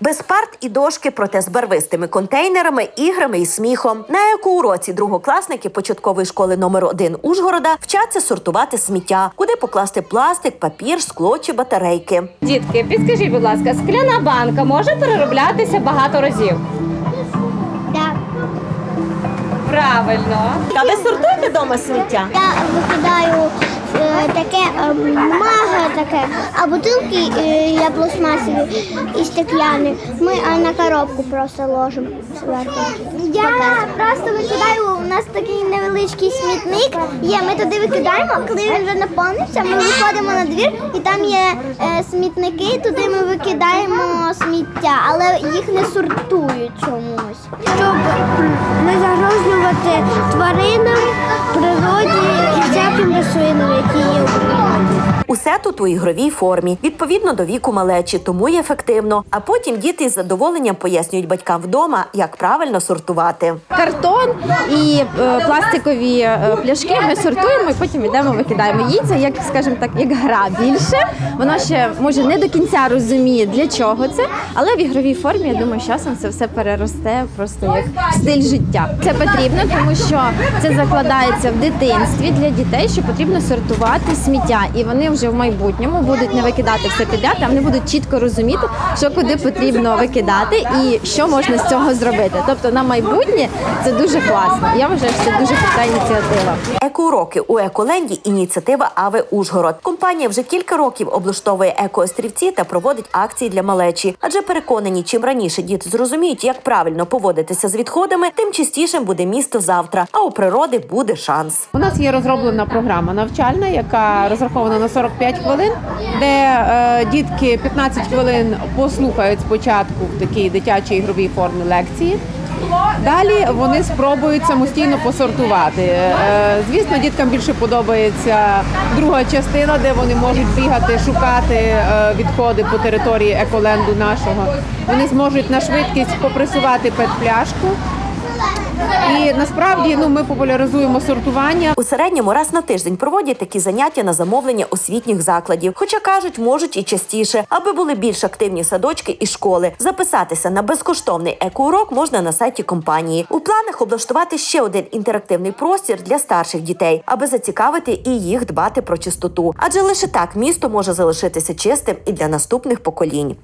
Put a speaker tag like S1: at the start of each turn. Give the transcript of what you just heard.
S1: Без парт і дошки, проте з барвистими контейнерами, іграми і сміхом. На екоуроці другокласники початкової школи номер 1 Ужгорода вчаться сортувати сміття, куди покласти пластик, папір, скло чи батарейки.
S2: Дітки, підскажіть, будь ласка, скляна банка може перероблятися багато разів?
S3: Так.
S2: Правильно.
S1: А ви сортуєте вдома сміття?
S3: Я викидаю таке е, бумага таке, а бутилки е, я пластмасові і стекляні. Ми на коробку просто ложимо зверху. Я просто викидаю, у нас такий невеличкий смітник є. Ми туди викидаємо, коли він вже наповнився, ми виходимо на двір і там є е, смітники, туди ми викидаємо сміття, але їх не сортують чомусь. Щоб не загрожувати тваринам, природі всяким рослинам,
S1: Усе тут у ігровій формі, відповідно до віку малечі, тому й ефективно. А потім діти з задоволенням пояснюють батькам вдома, як правильно сортувати.
S4: картон і е, пластикові е, пляшки ми сортуємо і потім йдемо, викидаємо. Їй це як, скажімо так, як гра більше. Вона ще може не до кінця розуміє для чого це, але в ігровій формі я думаю, з часом це все переросте просто як стиль життя. Це потрібно, тому що це закладається в дитинстві для дітей, що потрібно сортувати сміття, і вони вже в майбутньому будуть не викидати все підряд, а вони будуть чітко розуміти, що куди потрібно викидати і що можна з цього зробити. Тобто на майбутнє це дуже класно. Я вважаю, що це дуже крута ініціатива.
S1: Екоуроки у еколенді ініціатива Аве Ужгород. Компанія вже кілька років облаштовує екоострівці та проводить акції для малечі, адже переконані, чим раніше діти зрозуміють, як правильно поводитися з відходами, тим чистішим буде місто завтра. А у природи буде шанс.
S5: У нас є розроблена програма навчальна, яка розрахована на 45 хвилин, де е, дітки 15 хвилин послухають спочатку в такій дитячій ігровій формі лекції. Далі вони спробують самостійно посортувати. Е, звісно, діткам більше подобається друга частина, де вони можуть бігати, шукати е, відходи по території еколенду нашого. Вони зможуть на швидкість попресувати пет-пляшку. Насправді ну ми популяризуємо сортування.
S1: У середньому раз на тиждень проводять такі заняття на замовлення освітніх закладів. Хоча кажуть, можуть і частіше, аби були більш активні садочки і школи. Записатися на безкоштовний екоурок можна на сайті компанії. У планах облаштувати ще один інтерактивний простір для старших дітей, аби зацікавити і їх дбати про чистоту. Адже лише так місто може залишитися чистим і для наступних поколінь.